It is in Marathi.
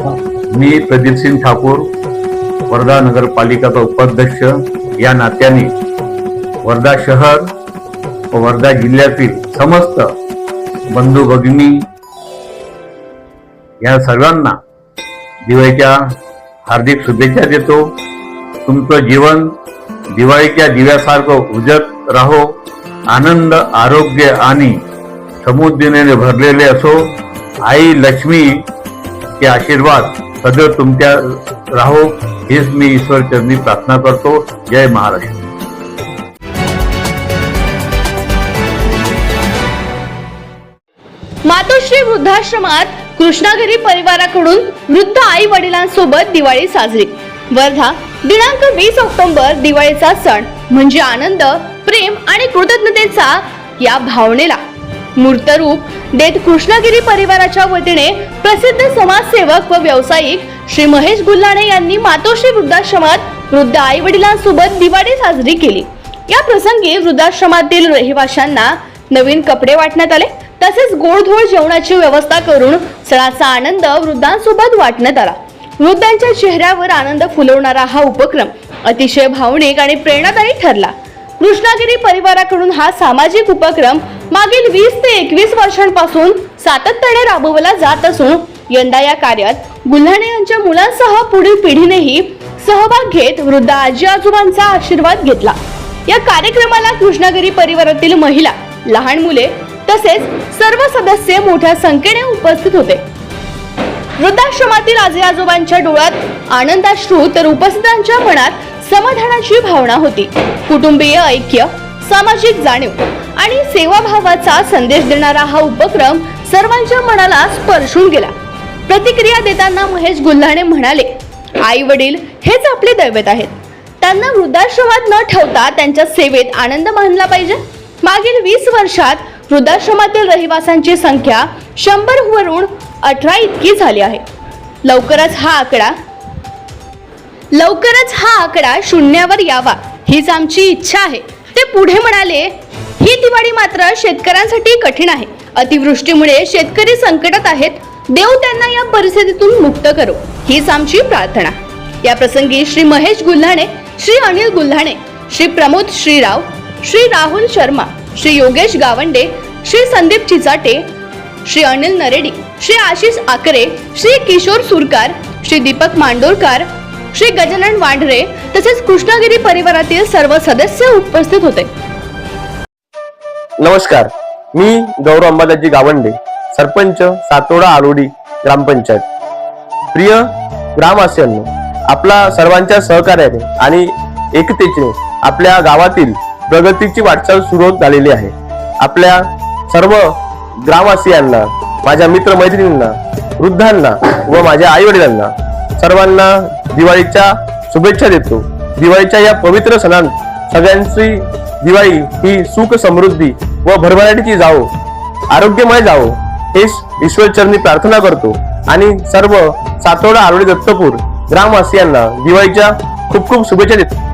मी प्रदीप सिंग ठाकूर वर्धा नगरपालिकाचा उपाध्यक्ष. या नात्याने वर्धा शहर व वर्धा जिल्ह्यातील समस्त बंधू भगिनी या सर्वांना दिवाळीच्या हार्दिक शुभेच्छा देतो. तुमचं जीवन दिवाळीच्या दिव्यासारखं उजत राहो. आनंद आरोग्य आणि समुद्रीने भरलेले असो. आई लक्ष्मी चे आशीर्वाद सदैव तुमच्या राहो हेच मी ईश्वर चरणी प्रार्थना करतो। जय महाराष्ट्र मातोश्री वृद्धाश्रमात कृष्णागिरी परिवाराकडून वृद्ध आई वडिलांसोबत दिवाळी साजरी. वर्धा दिनांक वीस ऑक्टोबर दिवाळीचा सण. म्हणजे आनंद प्रेम आणि कृतज्ञतेचा या भावनेला. मूर्तरूप देत कृष्णगिरी परिवाराच्या वतीने प्रसिद्ध समाजसेवक व व्यावसायिक श्री महेश गुल्हाणे यांनी मातोश्री वृद्धाश्रमात वृद्ध आई वडिलांसोबत दिवाळी साजरी केली. या प्रसंगी वृद्धाश्रमातील रहिवाशांना नवीन कपडे वाटण्यात आले तसेच गोडधोड जेवणाची व्यवस्था करून सणाचा आनंद वृद्धांसोबत वाटण्यात आला. वृद्धांच्या चेहऱ्यावर आनंद फुलवणारा हा उपक्रम अतिशय भावनिक आणि प्रेरणादायी ठरला. कृष्णागिरी परिवाराकडून हा सामाजिक उपक्रम मागील वीस ते एकवीस वर्षांपासून सातत्याने राबवला जात असून यंदा या कार्यात गुल्हाणे यांच्या मुलांसह पुढील पिढीनेही सहभाग घेत वृद्ध आजी आजोबांचा आशीर्वाद घेतला. या कार्यक्रमाला कृष्णागिरी परिवारातील महिला लहान मुले तसेच सर्व सदस्य मोठ्या संख्येने उपस्थित होते. वृद्धाश्रमातील आजी आजोबांच्या डोळ्यात आनंदाश्रू तर उपस्थितांच्या मनात समाधानाची भावना होती. कुटुंबीय ऐक्य सामाजिक जाणीव आणि सेवाभावाचा संदेश देणारा हा उपक्रम सर्वांच्या मनाला स्पर्शून गेला. प्रतिक्रिया देताना महेश गुल्हाणे म्हणाले आई वडील हेच आपले दैवत आहेत. त्यांना वृद्धाश्रमात न ठेवता त्यांच्या सेवेत आनंद मानला पाहिजे. मागील वीस वर्षात वृद्धाश्रमातील रहिवासांची संख्या शंभर वरून अठरा इतकी झाली आहे. लवकरच हा आकडा लवकरच हा आकडा शून्यावर यावा हीच आमची इच्छा आहे. ते पुढे म्हणाले दिवाळी मात्र शेतकऱ्यांसाठी कठीण आहे. अतिवृष्टीमुळे शेतकरी संकटात आहेत. देव त्यांना या परिस्थितीतून मुक्त करो हीच आमची प्रार्थना. या प्रसंगी श्री महेश गुल्हाणे श्री अनिल गुल्हाणे श्री प्रमोद श्रीराव श्री राहुल शर्मा श्री योगेश गावंडे श्री संदीप चिचाटे श्री अनिल नरेडी श्री आशिष आकरे श्री किशोर सुरकार श्री दीपक मांडोरकर श्री गजानन वांढरे तसेच कृष्णगिरी परिवारातील सर्व सदस्य उपस्थित होते. नमस्कार मी गौरव अंबादाजी गावंडे सरपंच सातोडा आरोडी ग्रामपंचायत. प्रिय ग्रामवासियांनो आपला सर्वांच्या सहकार्याने आणि एकतेने आपल्या गावातील प्रगतीची वाटचाल सुरू झालेली आहे. आपल्या सर्व ग्रामवासियांना माझ्या मित्र मैत्रिणींना वृद्धांना व माझ्या आईवडिलांना सर्वांना दिवाळीच्या शुभेच्छा देतो. दिवाळीच्या या पवित्र सणांत सगळ्यांची दिवाळी ही सुख समृद्धी व भरभराटीची जावो. आरोग्यमय जावो. हेच ईश्वरचरणी प्रार्थना करतो. आणि सर्व सातोडा आरोळी दत्तपूर ग्रामवासियांना दिवाळीच्या खूप खूप शुभेच्छा देतो.